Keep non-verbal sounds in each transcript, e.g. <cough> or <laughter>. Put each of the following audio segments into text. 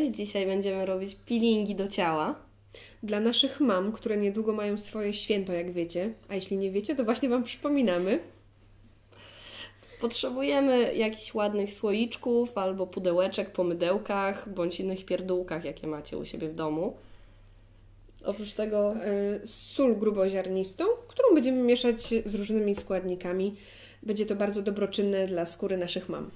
Lilitis. Dzisiaj będziemy robić peelingi do ciała. Dla naszych mam, które niedługo mają swoje święto, jak wiecie. A jeśli nie wiecie, to właśnie Wam przypominamy. Potrzebujemy jakichś ładnych słoiczków albo pudełeczek po mydełkach bądź innych pierdółkach, jakie macie u siebie w domu. Oprócz tego E, Sól gruboziarnistą, którą będziemy mieszać z różnymi składnikami. Będzie to bardzo dobroczynne dla skóry naszych mam.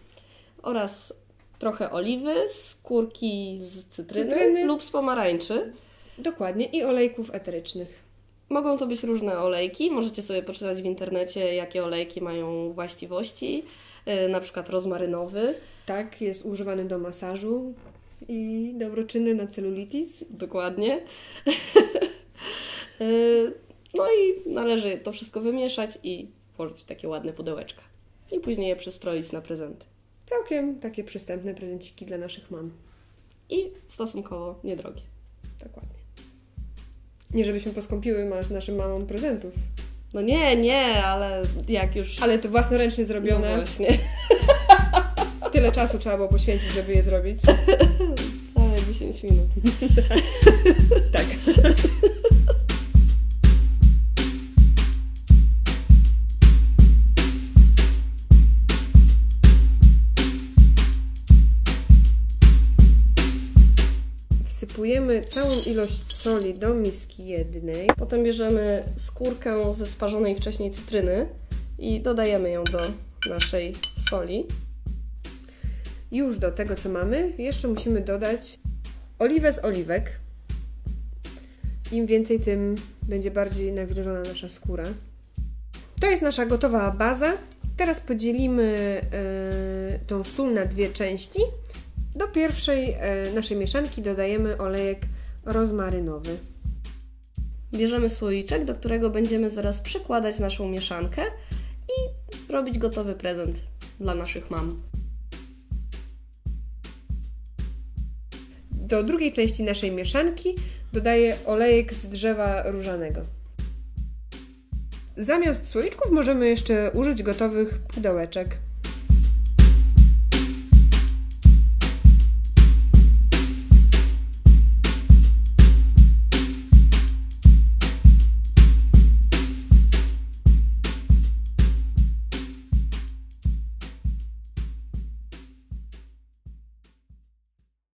oraz trochę oliwy, skórki z cytryny, Cytryny. lub z pomarańczy. Dokładnie. I olejków eterycznych. Mogą to być różne olejki. Możecie sobie poczytać w internecie, jakie olejki mają właściwości. Yy, Na przykład rozmarynowy. Tak, jest używany do masażu i dobroczynny na celulitis. Dokładnie. Yy, <laughs> no i należy to wszystko wymieszać i włożyć w takie ładne pudełeczka. I później je przystroić na prezenty. Całkiem takie przystępne prezenciki dla naszych mam. I stosunkowo niedrogie. Dokładnie. Nie żebyśmy poskąpiły naszym mamom prezentów, No nie, nie, ale jak już... ale to własnoręcznie No zrobione. właśnie. <laughs> Tyle czasu trzeba było poświęcić, żeby je zrobić. <laughs> Całe 10 minut. <laughs> Wsypujemy całą ilość soli do miski jednej. Potem bierzemy skórkę ze sparzonej wcześniej cytryny i dodajemy ją do naszej soli. Już do tego, co mamy, jeszcze musimy dodać oliwę z oliwek. Im więcej, tym będzie bardziej nawilżona nasza skóra. To jest nasza gotowa baza. Teraz podzielimy e, tą sól na dwie części. Do pierwszej e, naszej mieszanki dodajemy olejek rozmarynowy. Bierzemy słoiczek, do którego będziemy zaraz przekładać naszą mieszankę i robić gotowy prezent dla naszych mam. Do drugiej części naszej mieszanki dodaję olejek z drzewa różanego. Zamiast słoiczków możemy jeszcze użyć gotowych pudełeczek.